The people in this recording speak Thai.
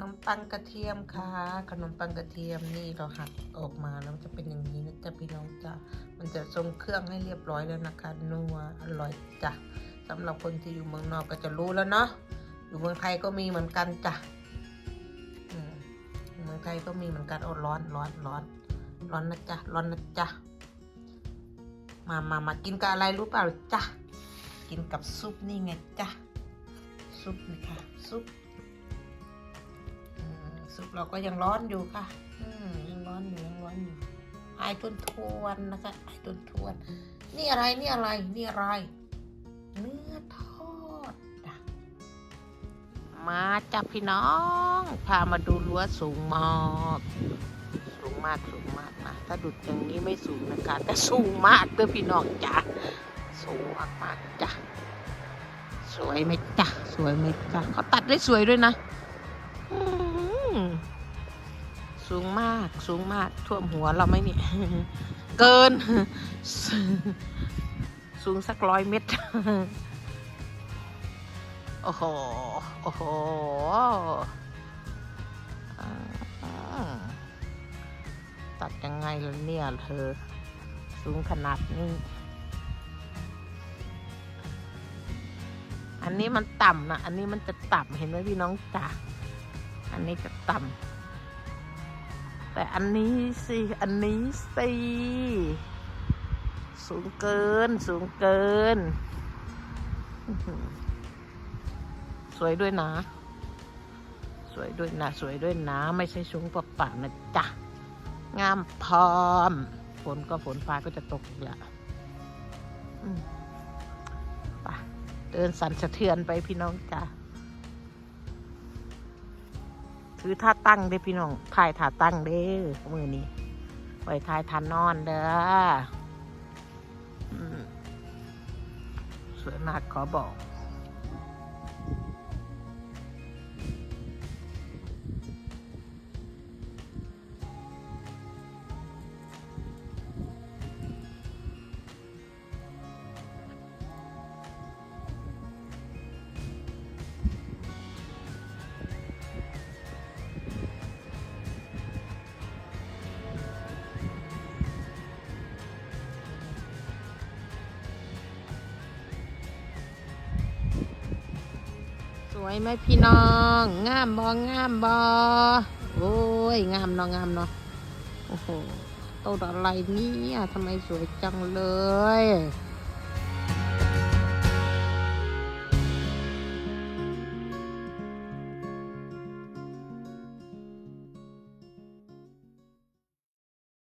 นมปังกระเทียมค่ะ ขนมปังกระเทียมนี่เราหักออกมาแล้วจะเป็นอย่างนี้นะจ๊ะพี่น้องจ้ะมันจะทรงเครื่องให้เรียบร้อยแล้วนะคะนัวอร่อยจ้ะสำหรับคนที่อยู่เมืองนอกก็จะรู้แล้วเนาะอยู่เมืองไทยก็มีเหมือนกันจ้ะเมืองไทยก็มีเหมือนกันโอ้ร้อนร้อนร้อนร้อนนะจ๊ะร้อนนะจ๊ะมามามากินกับอะไรรู้เปล่าจ๊ะกินกับซุปนี่ไงจ๊ะซุปนี่ค่ะซุป ซุปเราก็ยังร้อนอยู่ค่ะ อืมยังร้อนอยู่ยังร้อนอยู่ไอายทวนทวนๆนะคะไอายทวนทวนๆนี่อะไรนี่อะไรนี่อะไร เนื้อทอดจ้ะมาจับพี่น้อง พามาดูรั้วสูงมากสูงมากสูงมากนะถ้าดุดอย่างนี้ไม่สูงนะคะ แต่สูงมากเด้อพี่น้องจ้ะสูงมากมากๆจ้ะสวยไหมจ้ะสวยไหมจ้ะเขาตัดได้สวยด้วยนะอืม สูงมากสูงมากท่วมหัวเราไหมเนี่ย เกิน สูงสักร้อยเมตร โอ้โห โอ้โหตัดยังไงล่ะเนี่ยเธอ สูงขนาดนี้ อันนี้มันต่ำนะ อันนี้มันจะต่ำเห็นไหมพี่น้องจ๋า อันนี้จะต่ำแต่อันนี้สิ อันนี้สิสูงเกิน สูงเกิน สวยด้วยนะ สวยด้วยนะ สวยด้วยนะ ไม่ใช่สูงเปล่านะจ๊ะ งามพร้อม ฝนก็ฝนฟ้าก็จะตกอีกละไปเดินสั่นสะเทือนไปพี่น้องจ้ะ ถือท่าตั้งเด้พี่น้องถ่ายท่าตั้งเด้อมือนี้ไว้ถ่ายทานนอนเด้อสวยมากขอบอก วยไหมพี่น้อง งามบองามบอโอ้ย งามเนาะงามเนาะโอ้โหต้นอะไรเนี่ยทำไมสวยจังเลย